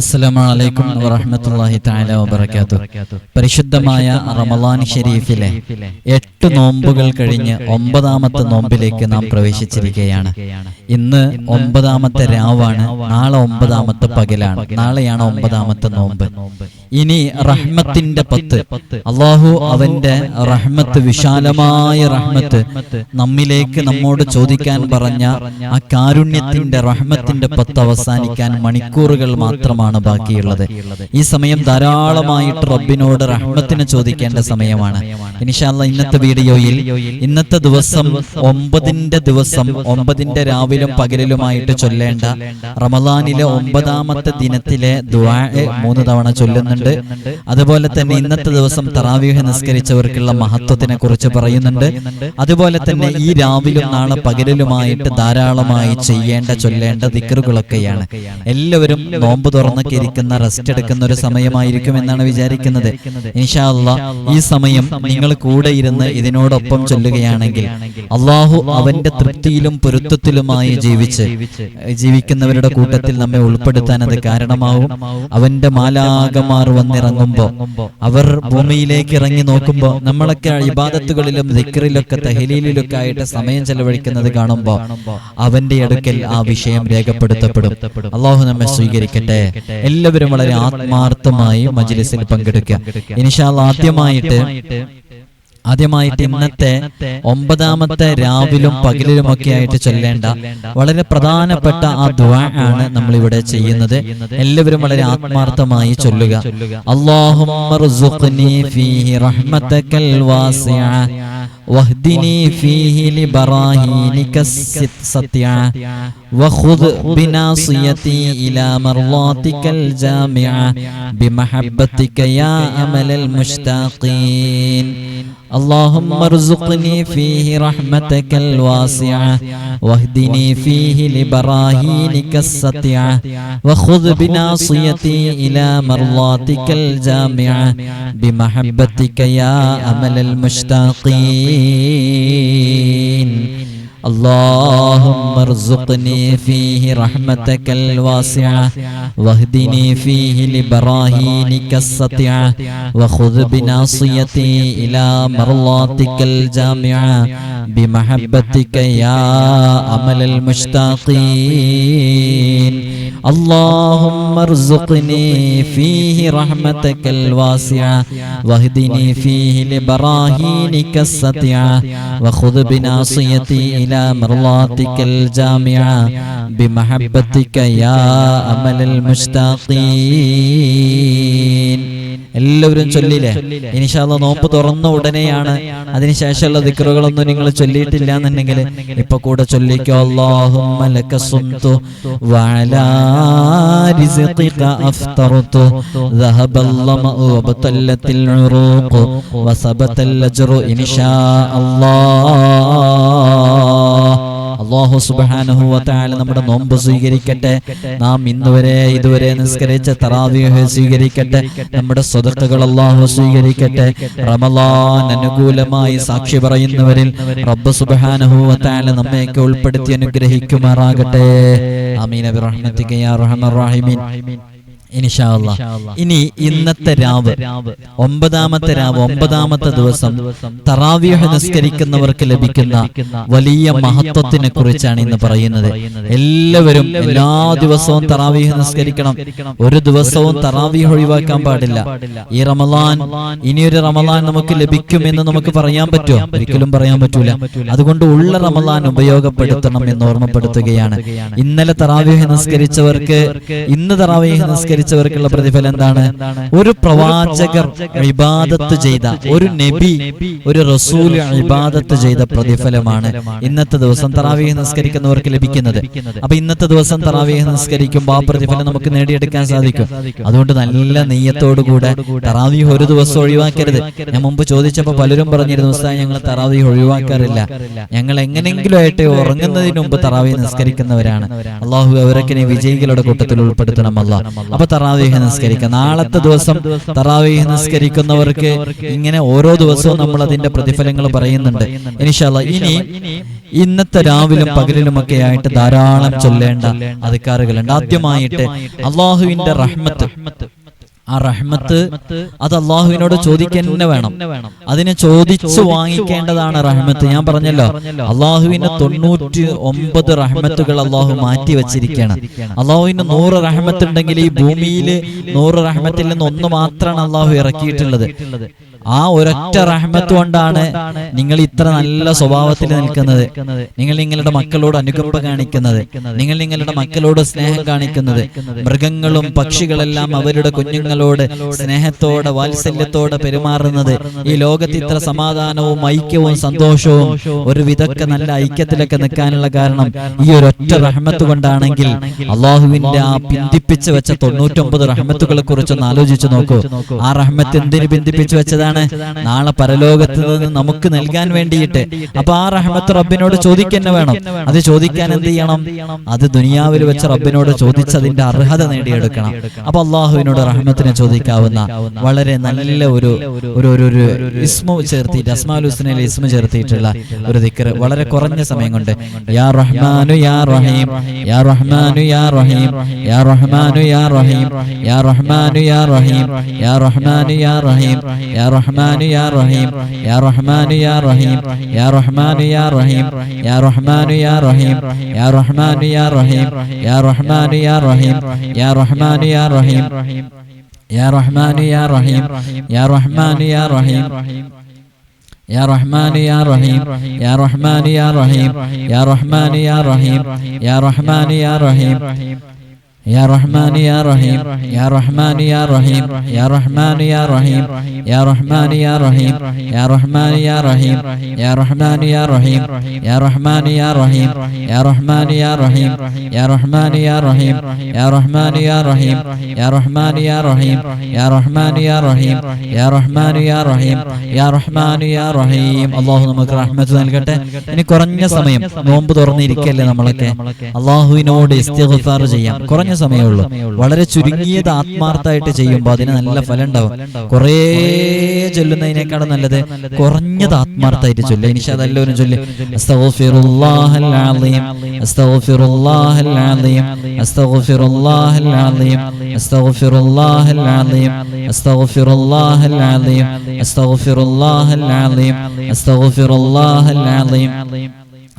അസ്സലാമലൈക്കും വറഹമത്തല്ലാഹി തആല വബറകാത്തു പരിശുദ്ധമായ റമളാൻ ഷെരീഫിലെ എട്ട് നോമ്പുകൾ കഴിഞ്ഞ് ഒമ്പതാമത്തെ നോമ്പിലേക്ക് നാം പ്രവേശിച്ചിരിക്കുകയാണ്. ഇന്ന് ഒമ്പതാമത്തെ രാവാണ് നാളെ ഒമ്പതാമത്തെ പകലാണ് നാളെയാണ് ഒമ്പതാമത്തെ നോമ്പ്. ഇനി റഹ്മത്തിന്റെ പത്ത്. അള്ളാഹു അവന്റെ റഹ്മത്ത് വിശാലമായ റഹ്മത്ത് നമ്മിലേക്ക് നമ്മോട് ചോദിക്കാൻ പറഞ്ഞ ആ കാരുണ്യത്തിന്റെ റഹ്മത്തിന്റെ പത്ത് അവസാനിക്കാൻ മണിക്കൂറുകൾ മാത്രമാണ് ബാക്കിയുള്ളത്. ഈ സമയം ധാരാളമായിട്ട് റബ്ബിനോട് റഹ്മത്തിന് ചോദിക്കേണ്ട സമയമാണ്. ഇനിഷാല്ല ഇന്നത്തെ വീഡിയോയിൽ ഇന്നത്തെ ദിവസം ഒമ്പതിന്റെ ദിവസം ഒമ്പതിന്റെ രാവിലും പകലിലുമായിട്ട് ചൊല്ലേണ്ട റമദാനിലെ ഒമ്പതാമത്തെ ദിനത്തിലെ ദുആ മൂന്ന് തവണ ചൊല്ലുന്നുണ്ട്. അതുപോലെ തന്നെ ഇന്നത്തെ ദിവസം തറാവീഹ് നിസ്കരിച്ചവർക്കുള്ള മഹത്വത്തിനെ കുറിച്ച് പറയുന്നുണ്ട്. അതുപോലെ തന്നെ ഈ രാവിലും നാളെ പകലിലുമായിട്ട് ധാരാളമായി ചെയ്യേണ്ട ചൊല്ലേണ്ട ദിക്കറുകളൊക്കെയാണ് എല്ലാവരും നോമ്പ് തുറന്നൊക്കെ ഇരിക്കുന്ന റെസ്റ്റ് എടുക്കുന്ന ഒരു സമയമായിരിക്കും എന്നാണ് വിചാരിക്കുന്നത്. ഇൻഷാല്ല ഈ സമയം നിങ്ങൾ കൂടെ ഇരുന്ന് ഇതിനോടൊപ്പം ചൊല്ലുകയാണെങ്കിൽ അള്ളാഹു അവന്റെ തൃപ്തിയിലും പൊരുത്തത്തിലുമായി ജീവിച്ച് ജീവിക്കുന്നവരുടെ കൂട്ടത്തിൽ നമ്മെ ഉൾപ്പെടുത്താൻ അത് കാരണമാവും. അവന്റെ മാലാകമാർ വന്നിറങ്ങുമ്പോ അവർ ഭൂമിയിലേക്ക് ഇറങ്ങി നോക്കുമ്പോ നമ്മളൊക്കെ ഇബാദത്തുകളിലും ദിക്റിലൊക്കെ തഹലീലിലൊക്കെ ആയിട്ട് സമയം ചെലവഴിക്കുന്നത് കാണുമ്പോ അവന്റെ അടുക്കൽ ആ വിഷയം രേഖപ്പെടുത്തപ്പെടും. അള്ളാഹു നമ്മെ സ്വീകരിക്കട്ടെ. എല്ലാവരും വളരെ ആത്മാർത്ഥമായി മജ്ലിസിൽ പങ്കെടുക്കുക. ഇനിഷാൽ ആദ്യമായിട്ട് ആദ്യമായിട്ട് ഇന്നത്തെ ഒമ്പതാമത്തെ രാവിലും പകലിലുമൊക്കെ ആയിട്ട് ചൊല്ലേണ്ട വളരെ പ്രധാനപ്പെട്ട ആ ദ്വാ ആണ് നമ്മൾ ഇവിടെ ചെയ്യുന്നത് എല്ലാവരും വളരെ ആത്മാർത്ഥമായി ചൊല്ലുക അള്ളാഹുമ്മർസുഖ്നി ഫീഹി റഹ്മതകൽ വാസിഅ واهدني فيه لبراهينك السطيعة وخذ بناصيتي إلى مرضاتك الجامعة بمحبتك يا أمل المشتاقين اللهم ارزقني فيه رحمتك الواسعة. واهدني فيه لبراهينك السطيعة. وخذ بناصيتي إلى مرضاتك الجامعة. بمحبتك يا أمل المشتاقين. اللهم ارزقني فيه رحمتك الواسعة واهدني فيه لبراهينك السطيعة وخذ بناصيتي إلى مرضاتك الجامعة بمحبتك يا أمل المشتاقين. اللهم ارزقني فيه رحمتك الواسعة واهدني فيه لبراهينك السطيعة وخذ بناصيتي إلى مرضاتك الجامعة بمحبتك يا أمل المشتاقين. എല്ലാവരും ചൊല്ലില്ലേ ഇനിഷാല്ല നോമ്പ് തുറന്ന ഉടനെയാണ് അതിനുശേഷമുള്ള ദിക്കറുകളൊന്നും നിങ്ങൾ ചൊല്ലിയിട്ടില്ല എന്നുണ്ടെങ്കിൽ ഇപ്പൊ കൂടെ ചൊല്ലിക്കോ അള്ളാഹു സുബാനുഹുവത്തായാലും നമ്മുടെ നോമ്പ് സ്വീകരിക്കട്ടെ. നാം ഇന്നുവരെ ഇതുവരെ നിസ്കരിച്ച തറാവിഹ സ്വീകരിക്കട്ടെ. നമ്മുടെ സ്വതത്തുകൾ അള്ളാഹു സ്വീകരിക്കട്ടെ. റമലാൻ അനുകൂലമായി സാക്ഷി പറയുന്നവരിൽ റബ്ബ് സുബാനഹു വത്താല നമ്മയൊക്കെ ഉൾപ്പെടുത്തി അനുഗ്രഹിക്കുമാറാകട്ടെ. അമീൻ അബി റഹ്മത്തിക യാ റഹ്മർ അല്ലാ. ഇനി ഇന്നത്തെ രാവ്. ഒമ്പതാമത്തെ രാവ് ഒമ്പതാമത്തെ ദിവസം തറാവിയഹ് നിസ്കരിക്കുന്നവർക്ക് ലഭിക്കുന്ന വലിയ മഹത്വത്തിനെ കുറിച്ചാണ് ഇന്ന് പറയുന്നത്. എല്ലാവരും എല്ലാ ദിവസവും തറാവീഹ് നിസ്കരിക്കണം. ഒരു ദിവസവും തറാവീഹ് ഒഴിവാക്കാൻ പാടില്ല. ഈ റമലാൻ ഇനിയൊരു റമലാൻ നമുക്ക് ലഭിക്കുമെന്ന് നമുക്ക് പറയാൻ പറ്റുമോ? ഒരിക്കലും പറയാൻ പറ്റൂല. അതുകൊണ്ട് ഉള്ള റമലാൻ ഉപയോഗപ്പെടുത്തണം എന്ന് ഓർമ്മപ്പെടുത്തുകയാണ്. ഇന്നലെ തറാവീഹ് നിസ്കരിച്ചവർക്ക് ഇന്ന് തറാവീഹ് നിസ്കരിച്ചവർക്കുള്ള പ്രതിഫലം എന്താണ്? ഒരു പ്രവാചകർ ഇബാദത്ത് ചെയ്ത ഒരു നബി ഒരു റസൂൽ ഇബാദത്ത് ചെയ്ത പ്രതിഫലമാണ് ഇന്നത്തെ ദിവസം തറാവീഹ് നിസ്കരിക്കുന്നവർക്ക് ലഭിക്കുന്നത്. അപ്പൊ ഇന്നത്തെ ദിവസം തറാവീഹ് നിസ്കരിക്കുമ്പോൾ ആ പ്രതിഫലം നമുക്ക് നേടിയെടുക്കാൻ സാധിക്കും. അതുകൊണ്ട് നല്ല നെയ്യത്തോടു കൂടെ തറാവീഹ് ഒരു ദിവസം ഒഴിവാക്കരുത്. ഞാൻ മുമ്പ് ചോദിച്ചപ്പോൾ പലരും പറഞ്ഞിരുന്നു ഉസ്താദ് ഞങ്ങൾ തറാവീഹ് ഒഴിവാക്കാറില്ല. ഞങ്ങൾ എങ്ങനെങ്കിലും ആയിട്ട് ഉറങ്ങുന്നതിന് മുമ്പ് തറാവീഹ് നിസ്കരിക്കുന്നവരാണ്. അള്ളാഹു അവരൊക്കെ വിജയികളുടെ കൂട്ടത്തിൽ ഉൾപ്പെടുത്തണമല്ല അപ്പൊ തറാവീഹ് നിസ്കരിക്കുക നാളത്തെ ദിവസം തറാവീഹ് നിസ്കരിക്കുന്നവർക്ക് ഇങ്ങനെ ഓരോ ദിവസവും നമ്മൾ അതിന്റെ പ്രതിഫലങ്ങൾ പറയുന്നുണ്ട്. ഇനിഷാല്ല ഇനി ഇന്നത്തെ രാവിലും പകലിലുമൊക്കെ ആയിട്ട് ധാരാളം ചൊല്ലേണ്ട അധികാറുകളുണ്ട് ആദ്യമായിട്ട് അള്ളാഹുവിന്റെ റഹ്മത്ത് ആ റഹ്മത്ത് അത് അള്ളാഹുവിനോട് ചോദിക്കുന്നെ തന്നെ വേണം. അതിനെ ചോദിച്ചു വാങ്ങിക്കേണ്ടതാണ് റഹ്മത്ത്. ഞാൻ പറഞ്ഞല്ലോ അള്ളാഹുവിന് തൊണ്ണൂറ്റി ഒമ്പത് റഹ്മത്തുകൾ അള്ളാഹു മാറ്റി വെച്ചിരിക്കുകയാണ്. അള്ളാഹുവിന് നൂറ് റഹ്മത്ത് ഉണ്ടെങ്കിൽ ഈ ഭൂമിയിൽ നൂറ് റഹ്മത്തിൽ നിന്ന് ഒന്ന് മാത്രമാണ് അള്ളാഹു ഇറക്കിയിട്ടുള്ളത്. ആ ഒരൊറ്റ റഹ്മത്ത് കൊണ്ടാണ് നിങ്ങൾ ഇത്ര നല്ല സ്വഭാവത്തിൽ നിൽക്കുന്നത്. നിങ്ങൾ നിങ്ങളുടെ മക്കളോട് അനുകമ്പ കാണിക്കുന്നത്. നിങ്ങൾ നിങ്ങളുടെ മക്കളോട് സ്നേഹം കാണിക്കുന്നത്. മൃഗങ്ങളും പക്ഷികളെല്ലാം അവരുടെ കുഞ്ഞുങ്ങളോട് സ്നേഹത്തോടെ വാത്സല്യത്തോടെ പെരുമാറുന്നത്. ഈ ലോകത്ത് ഇത്ര സമാധാനവും ഐക്യവും സന്തോഷവും ഒരു വിധക്ക നല്ല ഐക്യത്തിലൊക്കെ നിൽക്കാനുള്ള കാരണം ഈ ഒരൊറ്റ റഹ്മത്ത് കൊണ്ടാണെങ്കിൽ അള്ളാഹുവിന്റെ ആ പിന്തിപ്പിച്ചു വെച്ച തൊണ്ണൂറ്റൊമ്പത് റഹ്മത്തുകളെ കുറിച്ചൊന്ന് ആലോചിച്ചു നോക്കൂ. ആ റഹ്മത്ത് എന്തിന് പിന്തിപ്പിച്ചു വെച്ചതാണ്? നാളെ പരലോകത്ത് നിന്ന് നമുക്ക് നൽകാൻ വേണ്ടിയിട്ട്. അപ്പൊ ആ റഹ്മത്ത് റബ്ബിനോട് ചോദിക്കന്നെ വേണം. അത് ചോദിക്കാൻ എന്ത് ചെയ്യണം? അത് ദുനിയാവിൽ വെച്ച് റബ്ബിനോട് ചോദിച്ചതിന്റെ അർഹത നേടിയെടുക്കണം. അപ്പൊ അള്ളാഹുവിനോട് റഹ്മത്തിനെ ചോദിക്കാവുന്ന വളരെ നല്ല ഒരു ഒരു ഒരു ഒരു ഇസ്മു ചേർത്തിട്ട് അസ്മാൽ ഹുസ്നയിൽ ഇസ്മു ചേർത്തിയിട്ടുള്ള ഒരു ദിക്കർ വളരെ കുറഞ്ഞ സമയം കൊണ്ട്. യാ റഹ്മാനു യാ റഹീം. യാ റഹ്മാനു യാ റഹീം. യാ റഹ്മാനു യാ റഹീം. യാ റഹ്മാനു യാ റഹീം. യാ റഹ്മാനു യാ റഹീം. യാ رحمن يا رحيم يا رحمن يا رحيم يا رحمن يا رحيم يا رحمن يا رحيم يا رحمن يا رحيم يا رحمن يا رحيم يا رحمن يا رحيم يا رحمن يا رحيم يا رحمن يا رحيم يا رحمن يا رحيم يا رحمن يا رحيم يا رحمن يا رحيم يا رحمن يا رحيم يا رحمن يا رحيم يا رحمن يا رحيم يا رحمن يا رحيم يا رحمن يا رحيم يا رحمن يا رحيم يا رحمن يا رحيم يا رحمن يا رحيم يا رحمن يا رحيم يا رحمن يا رحيم يا رحمن يا رحيم يا رحمن يا رحيم يا رحمن يا رحيم يا رحمن يا رحيم يا رحمن يا رحيم അള്ളാഹു നമുക്ക് റഹ്മത്ത് നൽകട്ടെ ഇനി കുറഞ്ഞ സമയം നോമ്പ് തുറന്നിരിക്കല്ലേ നമ്മളൊക്കെ അള്ളാഹുവിനോട് ഇസ്തിഗ്ഫാർ ചെയ്യാം കുറഞ്ഞ സമയമുള്ളൂ വളരെ ചുരുങ്ങിയത് ആത്മാർത്ഥമായിട്ട് ചെയ്യുമ്പോൾ അതിന് നല്ല ഫലം ഉണ്ടാവും. കുറേ ചൊല്ലുന്നതിനേക്കാളും നല്ലത് കുറഞ്ഞത് ആത്മാർത്ഥമായിട്ട് ചൊല്ലുക ഇനിഷാ അതെല്ലാവരും ചൊല്ലി. അസ്തഗ്ഫിറുല്ലാഹൽ അസ്തഗ്ഫിറുല്ലാഹൽ അസ്തഗ്ഫിറുല്ലാഹൽ അസ്തഗ്ഫിറുല്ലാഹൽ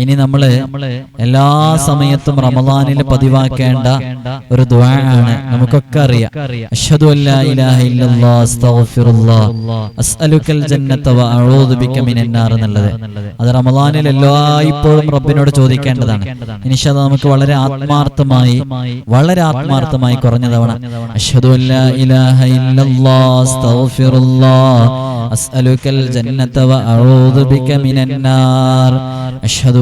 ഇനി നമ്മൾ എല്ലാ സമയത്തും റമദാനിൽ പതിവാക്കേണ്ട ഒരു ദ്വാണ് നമുക്കൊക്കെ അറിയാം. അഷ്ഹദു ഇല്ലല്ലാഹ് അസ്തഗ്ഫിറുല്ലാഹ് അസ്അലുക്കൽ ജന്നത ബിക എന്നുള്ളത്. അത് റമദാനിൽ എല്ലായ്പ്പോഴും റബ്ബിനോട് ചോദിക്കേണ്ടതാണ്. ഇനിഷാ നമുക്ക് വളരെ ആത്മാർത്ഥമായി വളരെ ആത്മാർത്ഥമായി കുറഞ്ഞ തവണ അഷ്ഹദു അല്ലാ ഇലാഹ ഇല്ലല്ലാഹ് അസ്തഗ്ഫിറുല്ലാഹ് അസ്അലുക്കൽ ജന്നത ബിക അഷ്ഹദു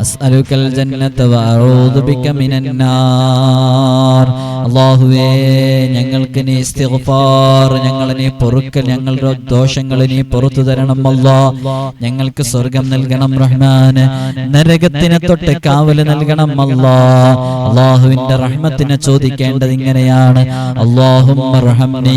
അസ്അലുകൽ ജന്നത വഅഊദു ബിക മിനന്നാർ അല്ലാഹുവേ ഞങ്ങൾക്ക് നീ ഇസ്തിഗ്ഫാർ ഞങ്ങളെ നീ പൊറുക്കൽ ഞങ്ങളുടെ ദോഷങ്ങൾ നീ പുറത്തു തരണം അല്ലാ ഞങ്ങൾക്ക് സ്വർഗം നൽകണം റഹ്മാന് നരകത്തിനെ തൊട്ട് കാവൽ നൽകണം അല്ലാ അള്ളാഹുവിന്റെ റഹ്മത്തിനെ ചോദിക്കേണ്ടത് ഇങ്ങനെയാണ്. അള്ളാഹും റഹംനി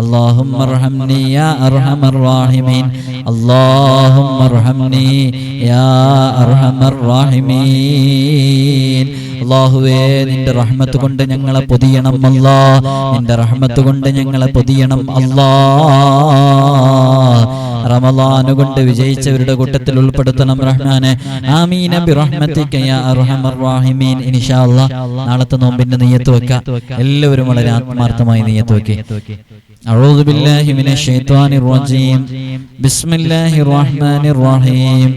اللهم ارحمني يا ارحم الراحمين اللهم ارحمني يا ارحم الراحمين اللهم ارحمني يا ارحم الراحمين അള്ളാഹുവേ നിന്റെ റഹ്മത്ത് കൊണ്ട് ഞങ്ങളെ പൊതിയണം അല്ലാ നിന്റെ റഹ്മത്ത് കൊണ്ട് ഞങ്ങളെ പൊതിയണം അല്ലാ റമളാന് കൊണ്ട് വിജയിച്ചവരുടെ കൂട്ടത്തിൽ ഉൾപ്പെടുത്തണം റഹ്മാനെ ആമീന ബിറഹ്മതിക യാ അർഹമർ റഹീമീൻ ഇൻഷാ അല്ലാ നാളത്തെ നോമ്പിന്റെ നിയ്യത്ത് വെക്കാം എല്ലാവരും വളരെ ആത്മാർത്ഥമായി നിയ്യത്ത് വെക്കേ أعوذ بالله من الشيطان الرجيم بسم الله الرحمن الرحيم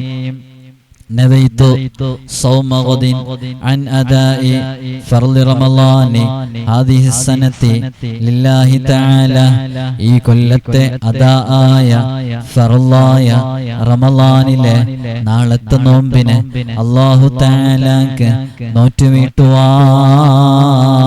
نويت صوم غد عن أداء فرض رمضان هذه السنة لله تعالى ഈ കൊല്ലത്തെ അതായ ഫറലായ റമലാനിലെ നാളത്തെ നോമ്പിന് അള്ളാഹു താലാക്ക് നോറ്റുവീട്ടുവാൻ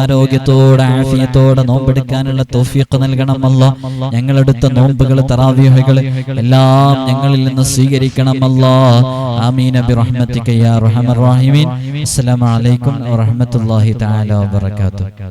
ആരോഗ്യത്തോടെ ആഫിയത്തോടെ നോമ്പെടുക്കാനുള്ള തോഫിയൊക്കെ നൽകണമല്ല. ഞങ്ങളെടുത്ത നോമ്പുകൾ തറാവ്യൂഹകൾ എല്ലാം ഞങ്ങളിൽ നിന്ന് സ്വീകരിക്കണമല്ല. ആമീന ബിറഹ്മതിക യാ റഹമർ റഹീമീൻ അസ്സലാമു അലൈക്കും വറഹ്മത്തുള്ളാഹി തആല വബറകാതുഹു.